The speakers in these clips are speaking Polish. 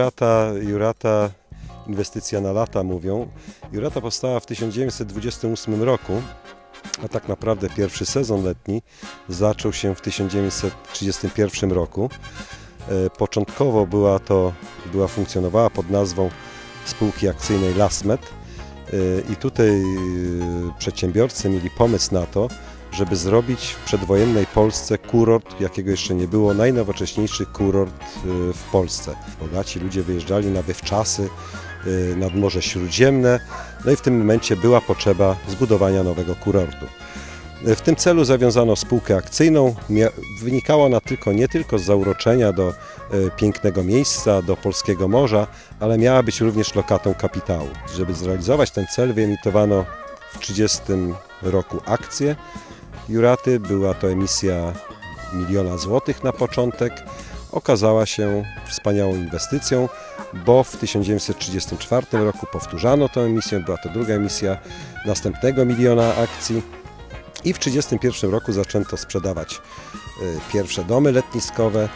Jurata, Jurata, inwestycja na lata mówią. Jurata powstała w 1928 roku, a tak naprawdę pierwszy sezon letni zaczął się w 1931 roku. E, Początkowo była to, była funkcjonowała pod nazwą spółki akcyjnej Lasmet E, i tutaj e, przedsiębiorcy mieli pomysł na to, żeby zrobić w przedwojennej Polsce kurort, jakiego jeszcze nie było, najnowocześniejszy kurort e, w Polsce. Bogaci ludzie wyjeżdżali na wywczasy e, nad Morze Śródziemne, no i w tym momencie była potrzeba zbudowania nowego kurortu. E, W tym celu zawiązano spółkę akcyjną. Wynikała ona tylko nie tylko z zauroczenia do pięknego miejsca, do polskiego morza, ale miała być również lokatą kapitału. Żeby zrealizować ten cel, wyemitowano w 30 roku akcje Juraty. Była to emisja miliona złotych na początek. Okazała się wspaniałą inwestycją, bo w 1934 roku powtórzano tę emisję. Była to druga emisja następnego miliona akcji. I w 1931 roku zaczęto sprzedawać y, pierwsze domy letniskowe.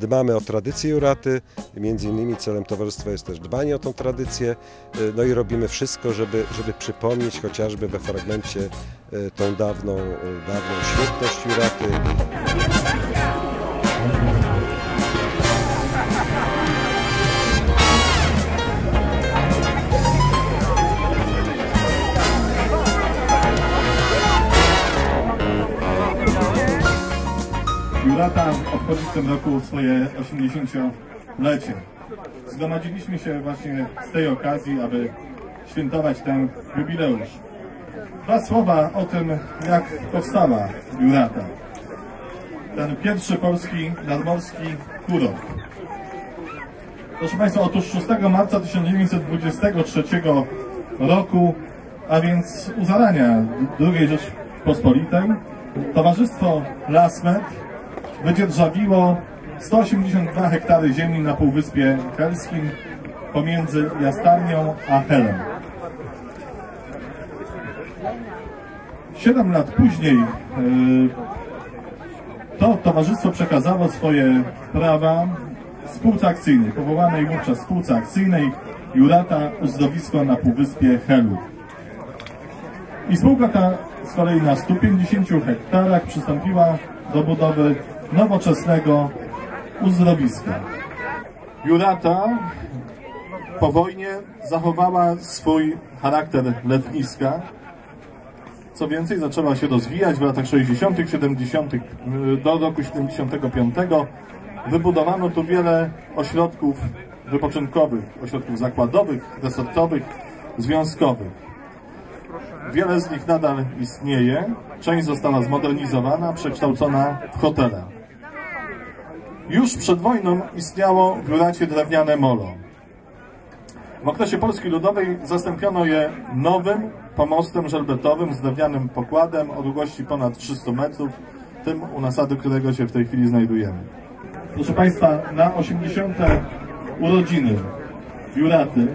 Dbamy o tradycję Juraty, między innymi celem towarzystwa jest też dbanie o tą tradycję, y, no i robimy wszystko, żeby, żeby przypomnieć chociażby we fragmencie y, tą dawną, y, dawną świetność Juraty. Jurata obchodzi w tym roku swoje 80-lecie. Zgromadziliśmy się właśnie z tej okazji, aby świętować ten jubileusz. Dwa słowa o tym, jak powstała Jurata. Ten pierwszy polski nadmorski kurort. Proszę Państwa, otóż 6 marca 1923 roku, a więc u zarania II Rzeczpospolitej, Towarzystwo Lasmet wydzierżawiło 182 hektary ziemi na Półwyspie Helskim pomiędzy Jastarnią a Helem. Siedem lat później e, to towarzystwo przekazało swoje prawa spółce akcyjnej, powołanej wówczas spółce akcyjnej Jurata Uzdrowisko na Półwyspie Helu. I spółka ta z kolei na 150 hektarach przystąpiła do budowy nowoczesnego uzdrowiska. Jurata po wojnie zachowała swój charakter letniska. Co więcej, zaczęła się rozwijać w latach 60., 70., y, do roku 75. Wybudowano tu wiele ośrodków wypoczynkowych, ośrodków zakładowych, resortowych, związkowych. Wiele z nich nadal istnieje. Część została zmodernizowana, przekształcona w hotele. Już przed wojną istniało w Juracie drewniane molo. W okresie Polski Ludowej zastąpiono je nowym pomostem żelbetowym z drewnianym pokładem o długości ponad 300 metrów, tym u nasady którego się w tej chwili znajdujemy. Proszę Państwa, na 80. urodziny Juraty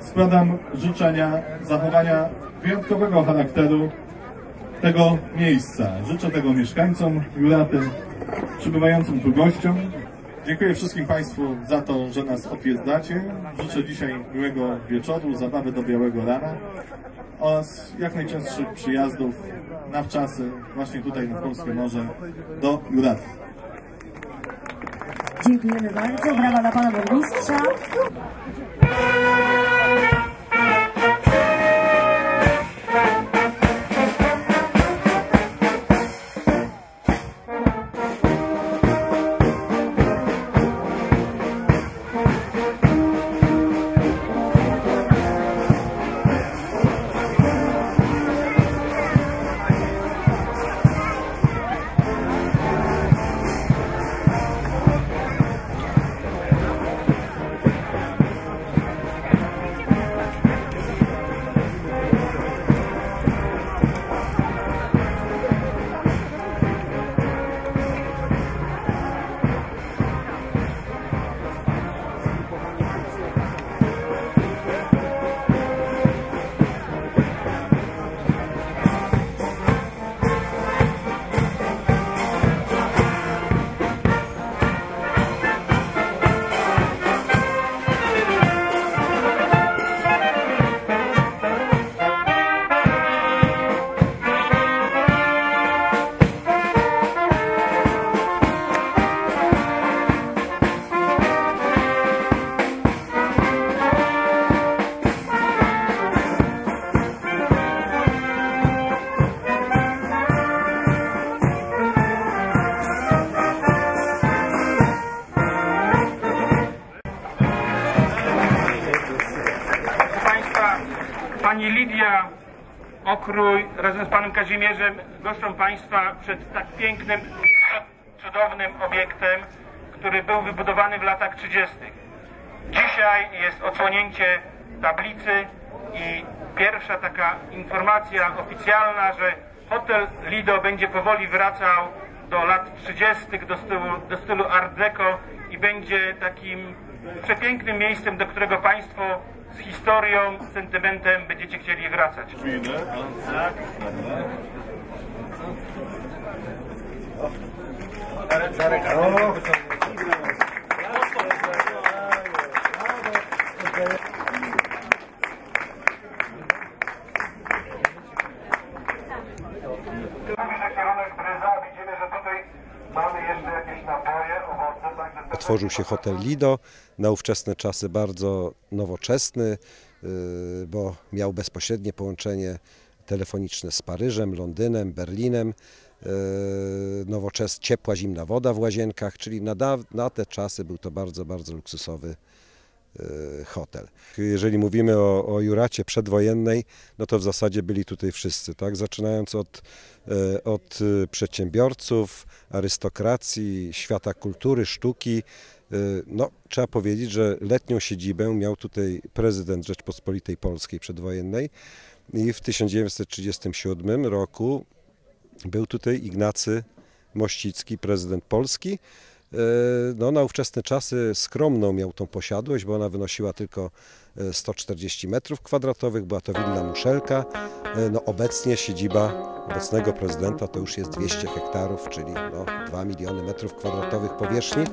składam życzenia zachowania wyjątkowego charakteru tego miejsca. Życzę tego mieszkańcom Juraty, przybywającym tu gościom. Dziękuję wszystkim Państwu za to, że nas odwiedzacie. Życzę dzisiaj miłego wieczoru, zabawy do białego rana. oraz jak najczęstszych przyjazdów na wczasy właśnie tutaj na Polskie Morze do Juraty. Dziękujemy bardzo. Brawa dla pana burmistrza. Okrój razem z Panem Kazimierzem goszczą Państwa przed tak pięknym, cudownym obiektem, który był wybudowany w latach 30. Dzisiaj jest odsłonięcie tablicy i pierwsza taka informacja oficjalna, że hotel Lido będzie powoli wracał do lat 30. do stylu, do stylu Art Deco i będzie takim przepięknym miejscem, do którego Państwo z historią, sentymentem będziecie chcieli wracać. kierunek Otworzył się hotel Lido, na ówczesne czasy bardzo nowoczesny, yy, bo miał bezpośrednie połączenie telefoniczne z Paryżem, Londynem, Berlinem. yy, Nowoczes, ciepła, zimna woda w łazienkach, czyli na, na te czasy był to bardzo, bardzo luksusowy hotel. Jeżeli mówimy o, o Juracie przedwojennej, no to w zasadzie byli tutaj wszyscy, tak? Zaczynając od, e, od e, przedsiębiorców, arystokracji, świata kultury, sztuki. E, No, trzeba powiedzieć, że letnią siedzibę miał tutaj prezydent Rzeczpospolitej Polskiej przedwojennej i w 1937 roku był tutaj Ignacy Mościcki, prezydent Polski. E, No, na ówczesne czasy skromną miał tą posiadłość, bo ona wynosiła tylko e, 140 metrów kwadratowych, była to winna muszelka. E, No, obecnie siedziba obecnego prezydenta to już jest 200 hektarów, czyli no, 2 miliony metrów kwadratowych powierzchni.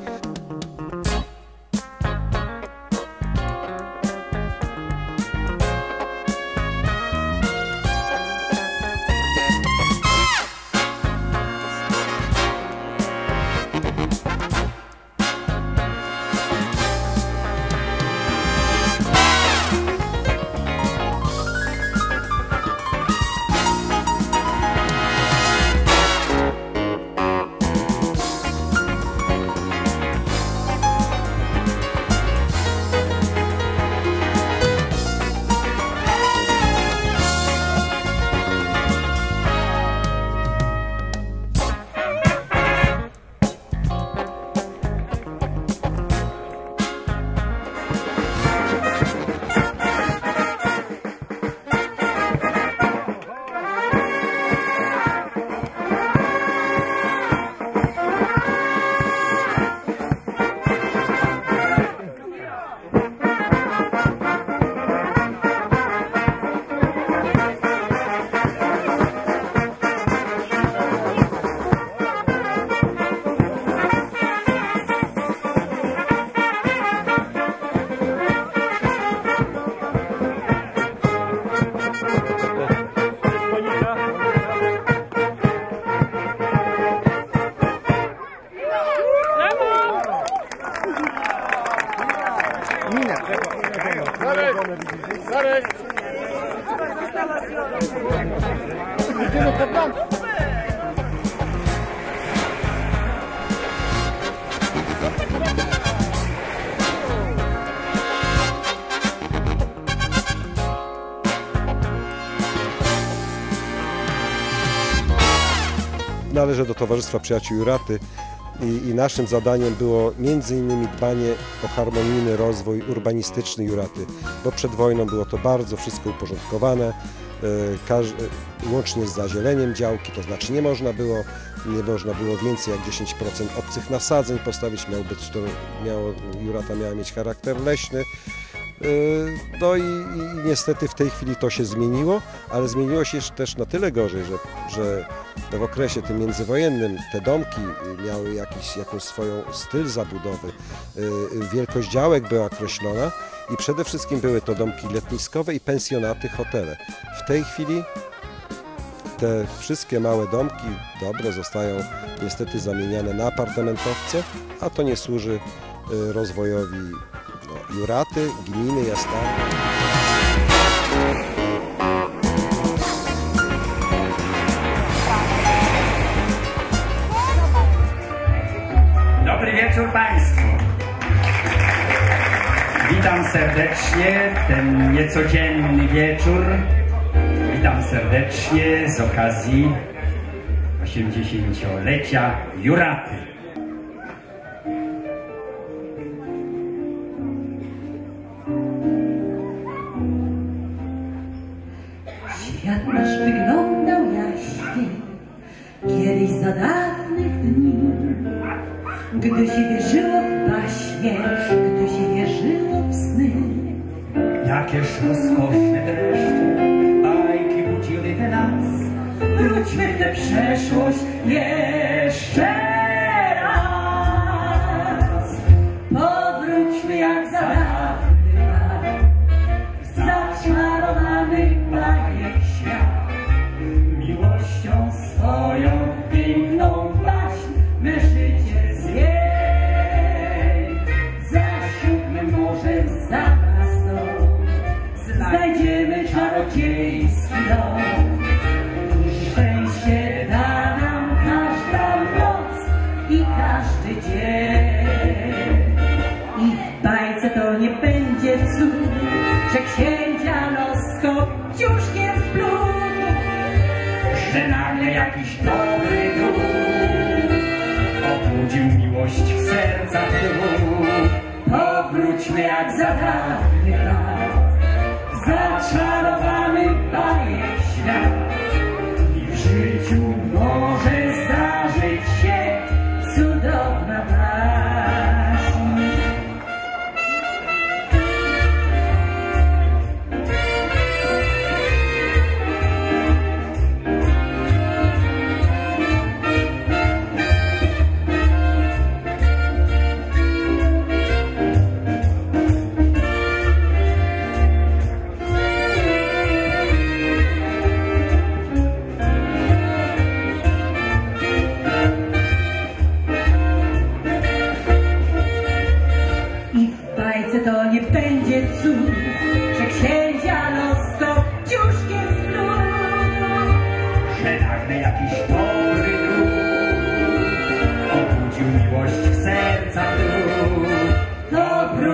Należę do Towarzystwa Przyjaciół Juraty i, i naszym zadaniem było innymi dbanie o harmonijny rozwój urbanistyczny Juraty, bo przed wojną było to bardzo wszystko uporządkowane, e, e, łącznie z zazieleniem działki, to znaczy nie można było, nie można było więcej jak 10% obcych nasadzeń postawić, miał być to, miało, Jurata miała mieć charakter leśny. Yy, No i, i niestety w tej chwili to się zmieniło, ale zmieniło się też na tyle gorzej, że, że w okresie tym międzywojennym te domki miały jakiś, jakąś swoją styl zabudowy, yy, wielkość działek była określona i przede wszystkim były to domki letniskowe i pensjonaty, hotele. W tej chwili te wszystkie małe domki dobre zostają niestety zamieniane na apartamentowce, a to nie służy y, rozwojowi no, Juraty, gminy Jastarka. Dobry wieczór Państwu. Witam serdecznie w ten niecodzienny wieczór. Witam serdecznie z okazji 80-lecia Juraty. Świat nasz wyglądał jaśnie, kiedyś za dawnych dni, gdy się wierzyło w baśnie, gdy się wierzyło w sny. Jakież rozkoszne dreszcze, bajki budziły w nas. Wróćmy w tę przeszłość jeszcze miłość w sercach dwóch. Powróćmy jak za dawnych lat,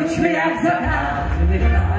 To wróćmy jak za